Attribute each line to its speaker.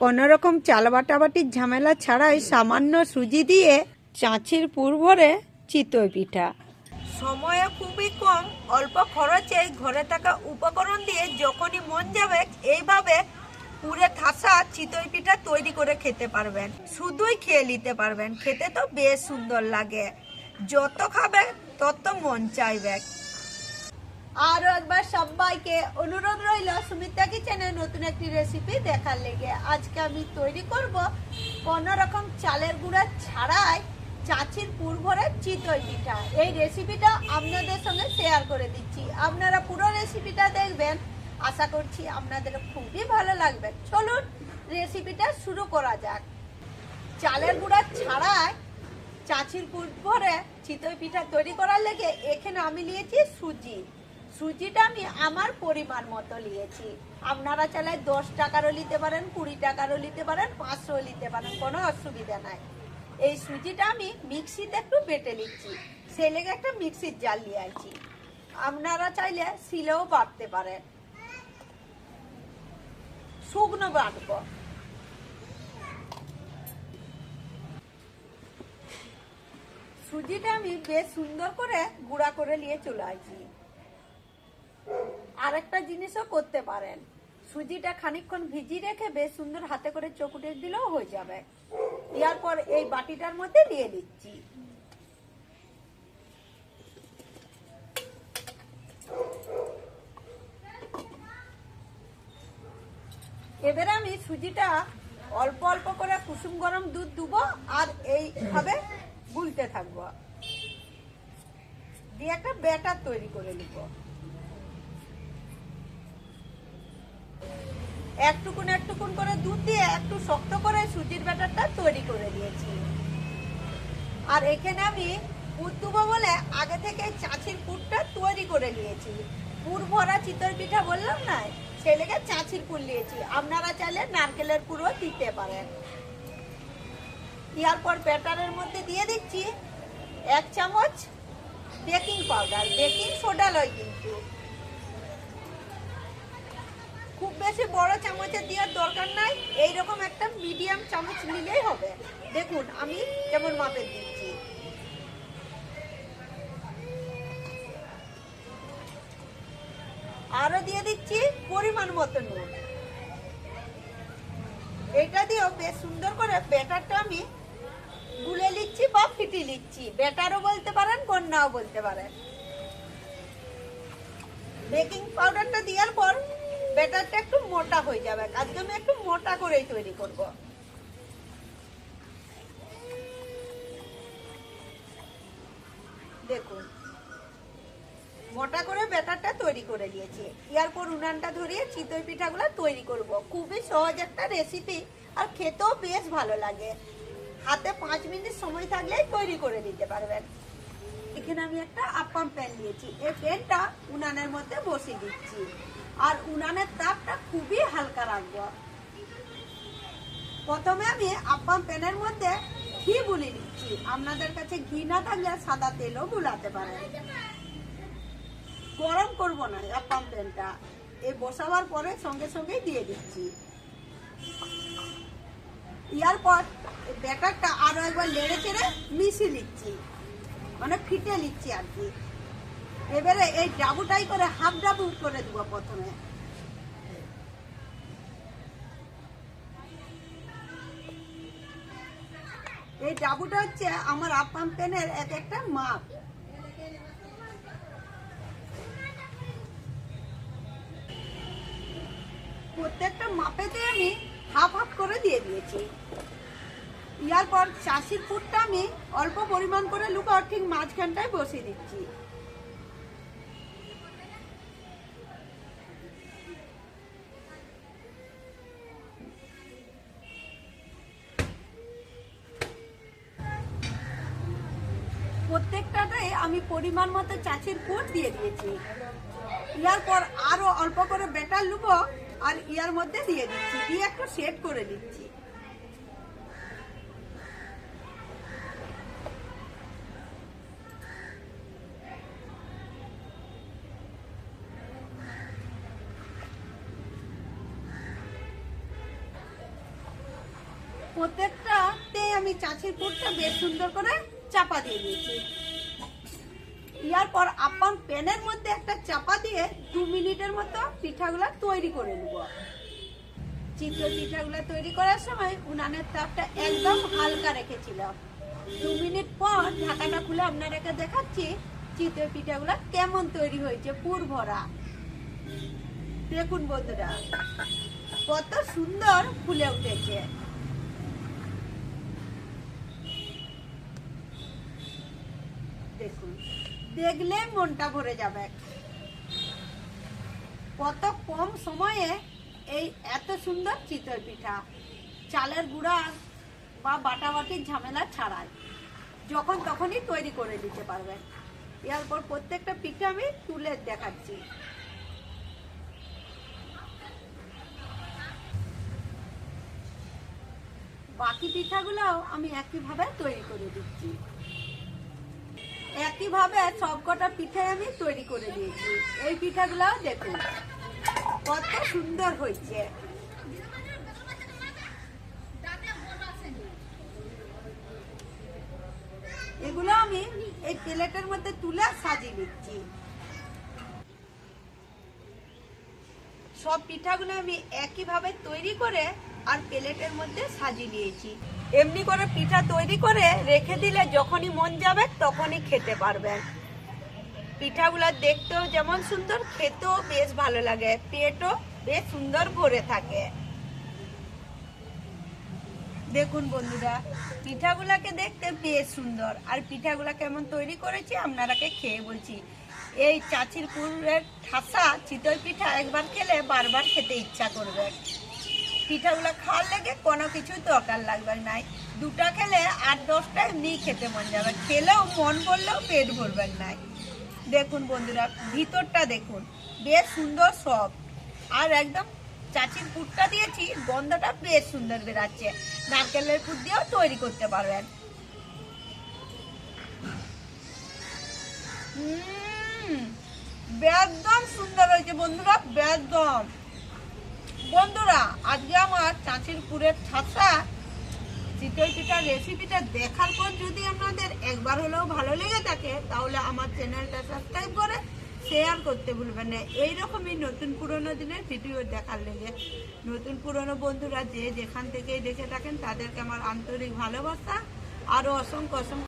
Speaker 1: কোনো রকম চাল বাটাবাটির ঝামেলা ছাড়াই সামান্য সুজি দিয়ে চাঁচির ভরে চিতই পিঠা। সময় খুবই কম, অল্প খরচে ঘরে থাকা উপকরণ দিয়ে যখনই মন যাবে, এইভাবে পুরে থাসা চিতই পিঠা তৈরি করে খেতে পারবেন। শুধুই খেয়ে নিতে পারবেন, খেতে তো বেশ সুন্দর লাগে। যত খাবে, তত মন চাইবে। আরও একবার সবাইকে অনুরোধ রইল সুমিতা কিচেনে নতুন একটি রেসিপি দেখার লেগে। আজকে আমি তৈরি করব কোনো রকম চালের গুঁড়া ছাড়াই চাচির ভরে চিতই পিঠা। এই রেসিপিটা আপনাদের সঙ্গে শেয়ার করে দিচ্ছি। আপনারা পুরো রেসিপিটা দেখবেন। আশা করছি আপনাদের খুবই ভালো লাগবে। চলুন রেসিপিটা শুরু করা যাক। চালের গুঁড়া ছাড়াই চাচির ভরে চিতই পিঠা তৈরি করার লেগে এখানে আমি নিয়েছি সুজি। সুজিটা আমি আমার পরিমাণ মতো নিয়েছি। আপনারা চাইলে দশ টাকারও নিতে পারেন, কুড়ি টাকারও নিতে পারেন পাঁচশো নিতে পারেন, কোনো অসুবিধা নাই। এই সুজিটা আমি মিক্সিতে একটু বেটে নিচ্ছি। সেই লেগে একটা মিক্সির জাল নিয়ে আছি আপনারা চাইলে শিলেও বাটতে পারেন। শুকনো বাটবো। সুজিটা আমি বেশ সুন্দর করে গুঁড়া করে নিয়ে চলে আসি আরেকটা জিনিসও করতে পারেন। সুজিটা খানিকক্ষণ ভিজিয়ে রেখে বেশ সুন্দর হাতে করে চকুটে দিলেও হয়ে যাবে। দেওয়ার পর এই বাটিটার মধ্যে দিয়ে দিচ্ছি। এবারে আমি সুজিটা অল্প অল্প করে কুসুম গরম দুধ দুবো আর এইভাবে গুলতে থাকব। দিয়ে একটা ব্যাটার তৈরি করে নিব। একটুকুন একটুকুন করে দুধ দিয়ে একটু শক্ত করে সুজির ব্যাটারটা তৈরি করে দিয়েছি। আর এখানে আমি পুর বলে আগে থেকে চাচির পুরটা তৈরি করে নিয়েছি। পুর ভরা চিতই পিঠা বললাম না, ছেলেকে চাচির পুর নিয়েছি আপনারা চাইলে নারকেলের পুরও দিতে পারেন। দেওয়ার পর ব্যাটারের মধ্যে দিয়ে দিচ্ছি এক চামচ বেকিং পাউডার। বেকিং সোডা লয় কিন্তু খুব বেশি বড় চামচে দেওয়ার দরকার নাই। এইরকম একটা মিডিয়াম চামচ নিলেই হবে। দেখুন, আমি কেমন মাপের দিচ্ছি। আরও দিয়ে দিচ্ছি পরিমাণ মতো নুন। এটা দিয়েও বেশ সুন্দর করে ব্যাটারটা আমি গুলে নিচ্ছি বা ফিটি নিচ্ছি। ব্যাটারও বলতে পারেন, বন্যাও বলতে পারেন। বেকিং পাউডারটা পর ব্যাটারটা একটু মোটা হয়ে যাবে। আজকে আমি একটু মোটা করেই তৈরি করব। দেখুন, মোটা করে ব্যাটারটা তৈরি করে দিয়েছি এরপর উনানটা ধরিয়ে চিতই পিঠাগুলো তৈরি করব। খুবই সহজ একটা রেসিপি আর খেতেও বেশ ভালো লাগে। হাতে পাঁচ মিনিট সময় থাকলেই তৈরি করে দিতে পারবেন। এখানে আমি একটা আপাম প্যান নিয়েছি। এই প্যানটা উনানের মধ্যে বসিয়ে দিচ্ছি। আর উনানের তাপটা খুবই হালকা রাখব প্রথমে আমি আপ্পাম প্যানের মধ্যে ঘি বুলি দিচ্ছি। আপনাদের কাছে ঘি না থাকলে সাদা তেলও বুলাতে পারেন। গরম করব না আপ্পাম প্যানটা এই বসাবার পরে সঙ্গে সঙ্গেই দিয়ে দিচ্ছি। ইয়ার পর ব্যাটারটা আরও একবার লেড়ে চেড়ে মিশিয়ে নিচ্ছি। মানে ফিটে নিচ্ছি আর কি। এবারে এই ডাবুটাই করে হাফ ডাবু করে দেবো প্রথমে। এই ডাবুটা হচ্ছে আমার আপাম পেনের এক একটা মাপ। প্রত্যেকটা মাপেতে আমি হাফ হাফ করে দিয়ে দিয়েছি। ইয়ার পর চাষির ফুটটা আমি অল্প পরিমাণ করে লুকাও ঠিক মাঝখানটায় বসিয়ে দিচ্ছি। আমি পরিমাণ মতো চাচির কোট দিয়ে দিয়েছি। ইয়ার পর আরও অল্প করে বেটার লুবো আর ইয়ার মধ্যে দিয়ে দিচ্ছি। দিয়ে একটু সেট করে দিচ্ছি প্রত্যেকটাতে আমি চাচির পুরটা বেশ সুন্দর করে চাপা দিয়ে দিয়েছি। দেওয়ার পর আপন প্যানের মধ্যে একটা চাপা দিয়ে দু মিনিটের মতো পিঠাগুলো তৈরি করে নেব। চিত্র পিঠাগুলো তৈরি করার সময় উনানের তাপটা একদম হালকা রেখেছিলাম। দু মিনিট পর ঢাকাটা খুলে আপনাদেরকে দেখাচ্ছি চিত্র পিঠাগুলো কেমন তৈরি হয়েছে, পুর ভরা। দেখুন বন্ধুরা, কত সুন্দর ফুলে উঠেছে দেখুন দেখলে মনটা ভরে যাবে। কত কম সময়ে এই এত সুন্দর চিতই পিঠা, চালের গুঁড়া বা বাটাবাটির ঝামেলা ছাড়াই, যখন তখনই তৈরি করে দিতে পারবেন এরপর প্রত্যেকটা পিঠা আমি তুলে দেখাচ্ছি। বাকি পিঠাগুলোও আমি একইভাবে তৈরি করে দিচ্ছি। একইভাবে সবকটা পিঠে আমি তৈরি করে দিয়েছি। এই পিঠাগুলো দেখুন, কত সুন্দর হয়েছে। এগুলো আমি এই প্লেটের মধ্যে তুলে সাজিয়ে নিচ্ছি। সব পিঠাগুলো আমি একইভাবে তৈরি করে আর প্লেটের মধ্যে সাজিয়ে নিয়েছি। এমনি করে পিঠা তৈরি করে রেখে দিলে যখনই মন যাবে তখনই খেতে পারবেন। পিঠাগুলো দেখতেও যেমন সুন্দর, খেতেও বেশ ভালো লাগে। পেটও বেশ সুন্দর ভরে থাকে। দেখুন বন্ধুরা, পিঠাগুলাকে দেখতে বেশ সুন্দর। আর পিঠাগুলা কেমন তৈরি করেছি আপনারাকে খেয়ে বলছি। এই চাচির পুরের ঠাসা চিতই পিঠা একবার খেলে বারবার খেতে ইচ্ছা করবে। পিঠাগুলো খাওয়ার লেগে কোনো কিছু দরকার লাগবে নাই দুটা খেলে আট দশটা এমনি খেতে মন যাবে। খেলেও মন বললেও পেট ভরবেন নাই দেখুন বন্ধুরা, ভিতরটা দেখুন, বেশ সুন্দর সব। আর একদম চাচির পুরটা দিয়েছি, গন্ধটা বেশ সুন্দর বেরাচ্ছে। নারকেলের পুর দিয়েও তৈরি করতে পারবেন। একদম সুন্দর হয়েছে বন্ধুরা, একদম। বন্ধুরা, আজকে আমার চাচির পুরের ঠাসা চিতই পিঠার রেসিপিটা দেখার পর যদি আপনাদের একবার হলেও ভালো লেগে থাকে, তাহলে আমার চ্যানেলটা সাবস্ক্রাইব করে শেয়ার করতে ভুলবেন না। এইরকমই নতুন পুরনো দিনের ভিডিও দেখার লেগে। নতুন পুরনো বন্ধুরা যে যেখান থেকেই দেখে থাকেন, তাদেরকে আমার আন্তরিক ভালোবাসা আরও অসংখ্য অসংখ্য